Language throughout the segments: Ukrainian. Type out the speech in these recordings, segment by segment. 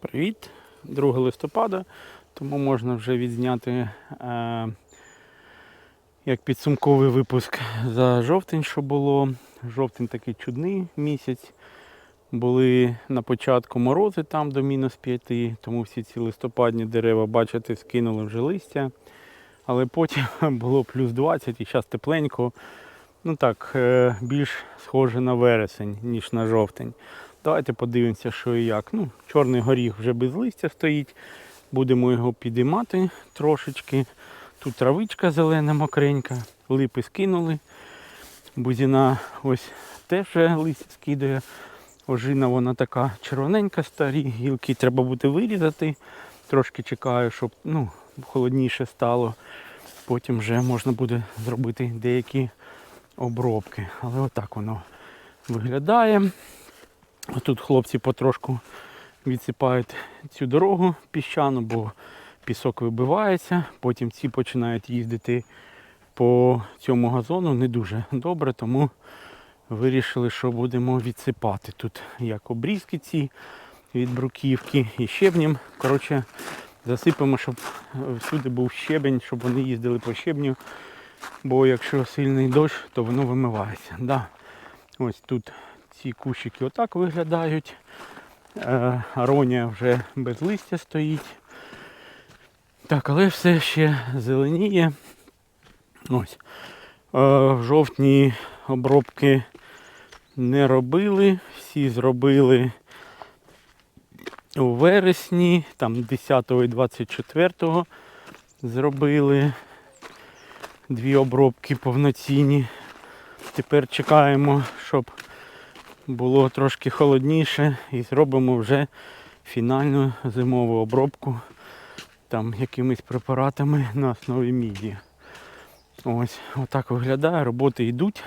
Привіт, 2 листопада, тому можна вже відзняти е, як підсумковий випуск за жовтень, що було. Жовтень такий чудний місяць. Були на початку морози там до мінус 5, тому всі ці листопадні дерева, бачите, скинули вже листя. Але потім було плюс 20 і зараз тепленько. Ну так, е, більш схоже на вересень, ніж на жовтень. Давайте подивимося, що і як. Ну, чорний горіх вже без листя стоїть. Будемо його підіймати трошечки. Тут травичка зелена, мокренька, липи скинули. Бузіна ось теж листя скидає. Ожина вона така червоненька, старі гілки треба буде вирізати. Трошки чекаю, щоб ну, холодніше стало. Потім вже можна буде зробити деякі обробки. Але отак воно виглядає. Тут хлопці потрошку відсипають цю дорогу піщану, бо пісок вибивається. Потім ці починають їздити по цьому газону не дуже добре, тому вирішили, що будемо відсипати. Тут як обрізки ці від бруківки і щебнем. Коротше, засипемо, щоб всюди був щебень, щоб вони їздили по щебню. Бо якщо сильний дощ, то воно вимивається. Да. Ось тут ці кущики отак виглядають. Е, Аронія вже без листя стоїть. Так, але все ще зеленіє. Ось. Е, В жовтні обробки не робили. Всі зробили у вересні, там 10 і 24 зробили дві обробки повноцінні. Тепер чекаємо, щоб було трошки холодніше і зробимо вже фінальну зимову обробку там якимись препаратами на основі міді. Ось, отак виглядає, роботи йдуть.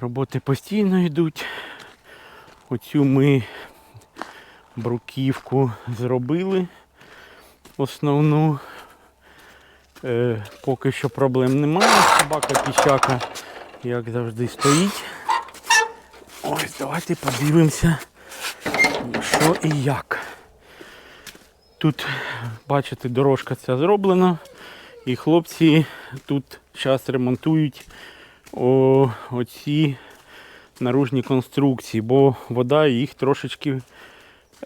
Роботи постійно йдуть. Оцю ми бруківку зробили основну. Е, поки що проблем немає. Собака піщака, як завжди, стоїть. Ось, давайте подивимося, що і як. Тут, бачите, дорожка ця зроблена. І хлопці тут зараз ремонтують о, оці наружні конструкції, бо вода їх трошечки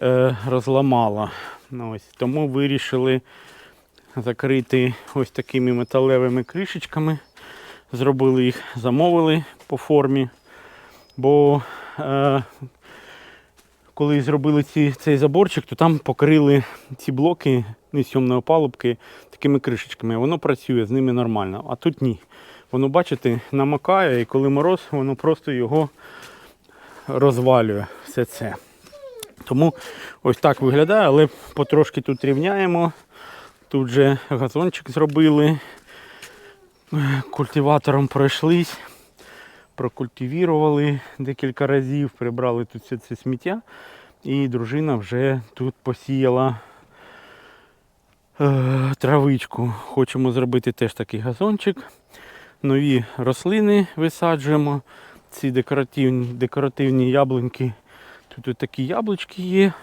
е, розламала. Ну, ось, тому вирішили закрити ось такими металевими кришечками. Зробили їх, замовили по формі. Бо е, коли зробили ці, цей заборчик, то там покрили ці блоки несйомної опалубки такими кришечками. Воно працює з ними нормально. А тут ні. Воно, бачите, намокає і коли мороз, воно просто його розвалює все це. Тому ось так виглядає, але потрошки тут рівняємо. Тут же газончик зробили, культиватором пройшлись, прокультивірували декілька разів, прибрали тут все це сміття. І дружина вже тут посіяла е, травичку. Хочемо зробити теж такий газончик. Нові рослини висаджуємо. Ці декоративні, декоративні яблуньки. Тут от такі яблучки є.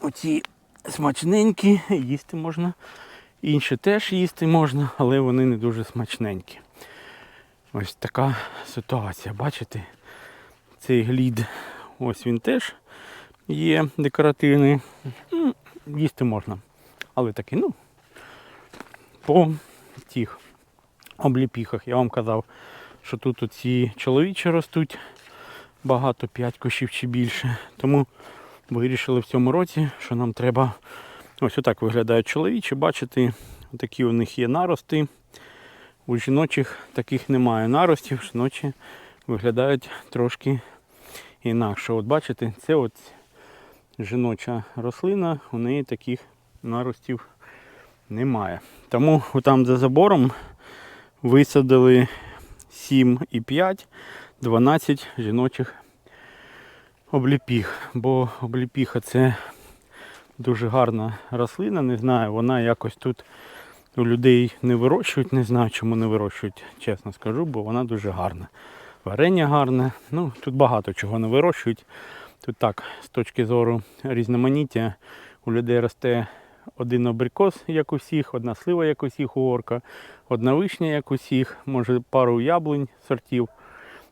Оці смачненькі, їсти можна. Інші теж їсти можна, але вони не дуже смачненькі. Ось така ситуація. Бачите? Цей глід, ось він теж є декоративний. Їсти можна. Але такий, ну, по тих обліпіхах. Я вам казав, що тут оці чоловічі ростуть багато, 5 кущів чи більше. Тому вирішили в цьому році, що нам треба ось отак виглядають чоловічі. Бачите, такі у них є нарости. У жіночих таких немає наростів, жіночі виглядають трошки інакше. От бачите, це от жіноча рослина, у неї таких наростів немає. Тому там за забором висадили 7,5, 12 жіночих обліпіг. Бо обліпіха це дуже гарна рослина, не знаю, вона якось тут у людей не вирощують, не знаю, чому не вирощують, чесно скажу, бо вона дуже гарна. Варення гарне, ну тут багато чого не вирощують. Тут так, з точки зору різноманіття, у людей росте один абрикос, як у всіх, одна слива, як у всіх у орка, одна вишня, як у всіх, може пару яблунь сортів,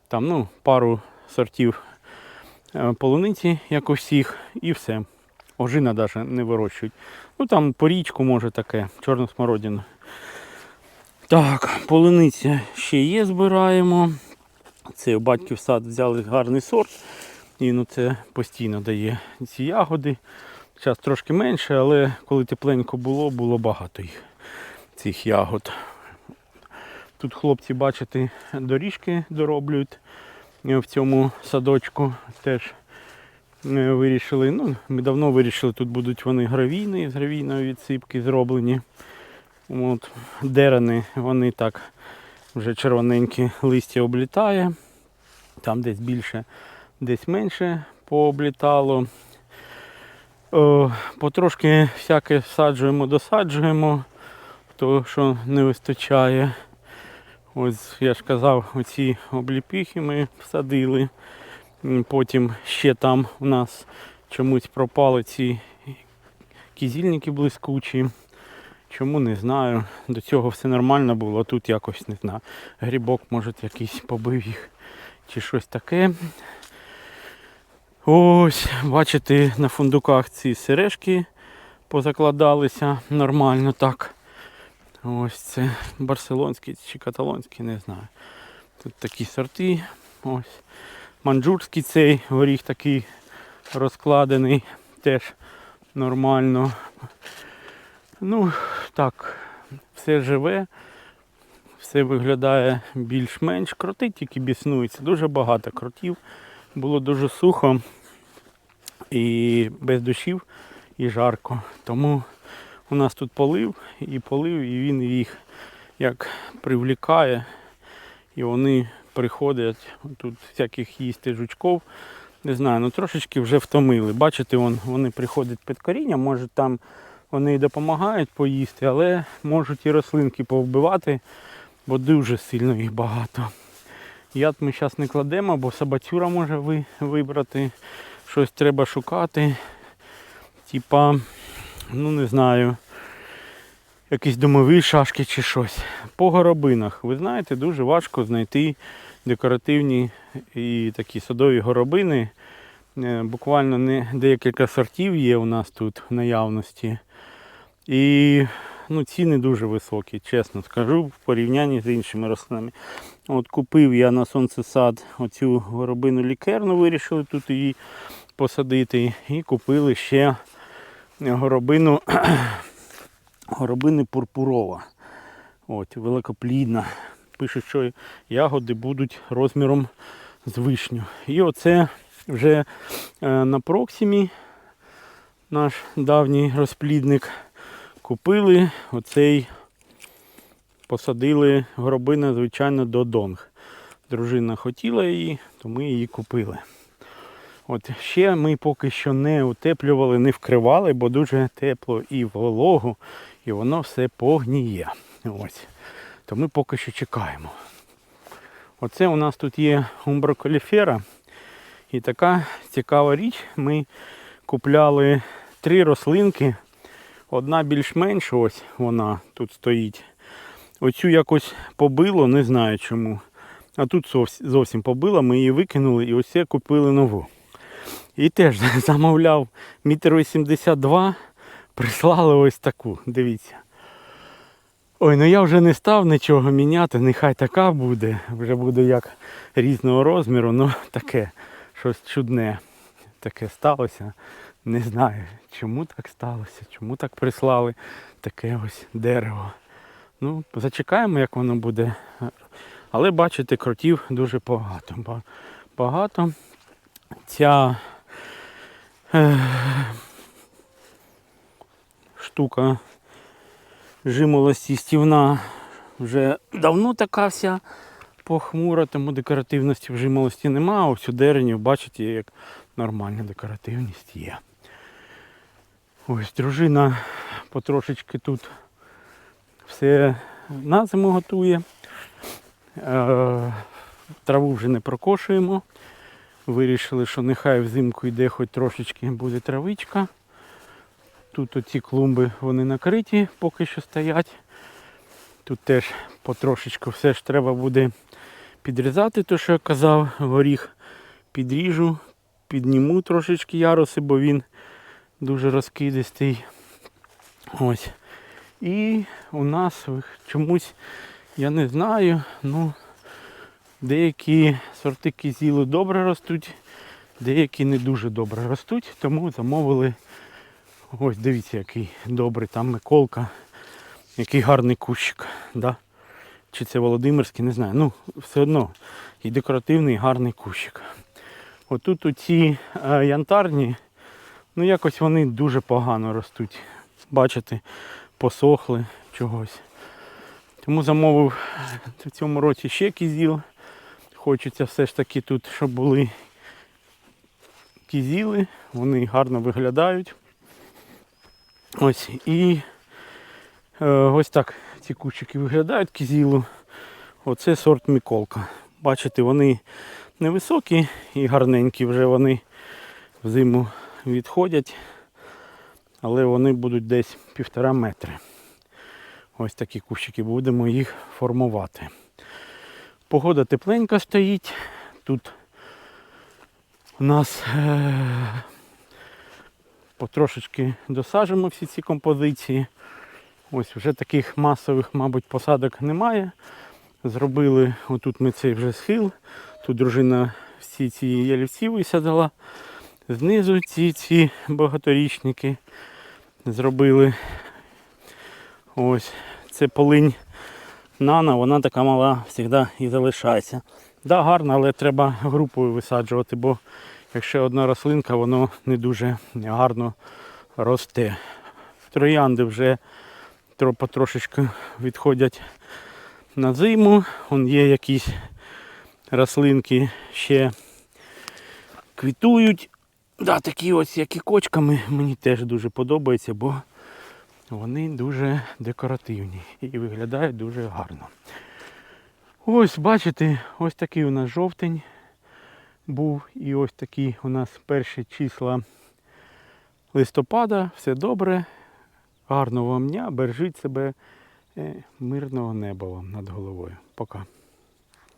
там, ну, пару сортів е, полуниці, як у всіх, і все. Ожина навіть не вирощують. Ну там порічку може таке, чорну смородину. Так, полуниця ще є, збираємо. Це у батьків сад взяли гарний сорт. І ну, це постійно дає ці ягоди. Зараз трошки менше, але коли тепленько було, було багато їх, цих ягод. Тут хлопці, бачите, доріжки дороблюють в цьому садочку. Теж вирішили. Ну, ми давно вирішили, тут будуть вони гравійні, з гравійної відсипки зроблені. От, дерени, вони так вже червоненькі листя облітає. Там десь більше, десь менше пооблітало. О, потрошки всяке всаджуємо, досаджуємо, то що не вистачає. Ось я ж казав, оці обліпіхи ми всадили. Потім ще там у нас чомусь пропали ці кізільники блискучі. Чому не знаю. До цього все нормально було, а тут якось не знаю. Грибок, може, якийсь побив їх чи щось таке. Ось, бачите, на фундуках ці сережки позакладалися нормально так. Ось це барселонський чи каталонський, не знаю. Тут такі сорти. Ось. Манджурський цей горіх такий розкладений, теж нормально. Ну, так, все живе, все виглядає більш-менш. Кроти тільки біснуються. Дуже багато кротів. Було дуже сухо і без душів, і жарко. Тому у нас тут полив і полив, і він їх як привлікає. І вони приходять, тут всяких їсти жучков. Не знаю, ну трошечки вже втомили. Бачите, вон, вони приходять під коріння, може там вони і допомагають поїсти, але можуть і рослинки повбивати, бо дуже сильно їх багато. Яд ми зараз не кладемо, бо собацюра може ви, вибрати. Щось треба шукати. Типа, ну не знаю, якісь домові шашки чи щось. По горобинах, ви знаєте, дуже важко знайти декоративні і такі садові горобини. Е, Буквально не декілька сортів є у нас тут в наявності. І ну, ціни дуже високі, чесно скажу, в порівнянні з іншими рослинами. От купив я на сонцесад оцю горобину лікерну, вирішили тут її посадити. І купили ще горобину, горобини пурпурова. От, великоплідна. Пишуть, що ягоди будуть розміром з вишню. І оце вже е, на Проксимі наш давній розплідник купили оцей, посадили горобина, звичайно, до донг. Дружина хотіла її, то ми її купили. От ще ми поки що не утеплювали, не вкривали, бо дуже тепло і вологу, і воно все погніє. Ось. То ми поки що чекаємо. Оце у нас тут є умброколіфера. І така цікава річ. Ми купляли три рослинки. Одна більш-менш, ось вона тут стоїть. Оцю якось побило, не знаю чому. А тут зовсім побило, ми її викинули і ось купили нову. І теж замовляв метр 82, прислали ось таку, дивіться. Ой, ну я вже не став нічого міняти, нехай така буде. Вже буде як різного розміру, ну таке щось чудне. Таке сталося. Не знаю, чому так сталося, чому так прислали таке ось дерево. Ну, зачекаємо, як воно буде. Але бачите, кротів дуже багато. Багато. Ця штука жимолості стівна вже давно така вся похмура, тому декоративності в жимолості нема, а ось у деревні, бачите, як нормальна декоративність є. Ось дружина потрошечки тут все на зиму готує. Е, Траву вже не прокошуємо. Вирішили, що нехай взимку йде хоч трошечки буде травичка. Тут оці клумби вони накриті, поки що стоять. Тут теж потрошечку все ж треба буде підрізати, то що я казав, горіх підріжу, підніму трошечки яруси, бо він дуже розкидистий. Ось. І у нас чомусь, я не знаю, ну деякі сорти кизілу добре ростуть, деякі не дуже добре ростуть, тому замовили. Ось дивіться, який добрий там Миколка, який гарний кущик. Да? Чи це Володимирський, не знаю. Ну, все одно і декоративний, і гарний кущик. Отут оці е, янтарні, ну якось вони дуже погано ростуть. Бачите, посохли чогось. Тому замовив в цьому році ще кізіл. Хочеться все ж таки тут, щоб були кізіли, вони гарно виглядають. Ось і е, ось так ці кущики виглядають кізілу. Оце сорт Міколка. Бачите, вони невисокі і гарненькі, вже вони в зиму відходять, але вони будуть десь півтора метри. Ось такі кущики, будемо їх формувати. Погода тепленька стоїть. Тут у нас е- потрошечки досажимо всі ці композиції. Ось вже таких масових, мабуть, посадок немає. Зробили, отут ми цей вже схил. Тут дружина всі ці ялівці висадила. Знизу ці ці багаторічники зробили. Ось це полинь нана, вона така мала завжди і залишається. Да, гарно, але треба групою висаджувати, бо якщо одна рослинка, воно не дуже гарно росте. Троянди вже тро- потрошечки відходять на зиму. Вон є якісь рослинки ще квітують. Да, такі ось, як і кочками, мені теж дуже подобається, бо вони дуже декоративні і виглядають дуже гарно. Ось, бачите, ось такий у нас жовтень був. І ось такі у нас перші числа листопада. Все добре. Гарного вам дня, бережіть себе, е, мирного неба вам над головою. Пока.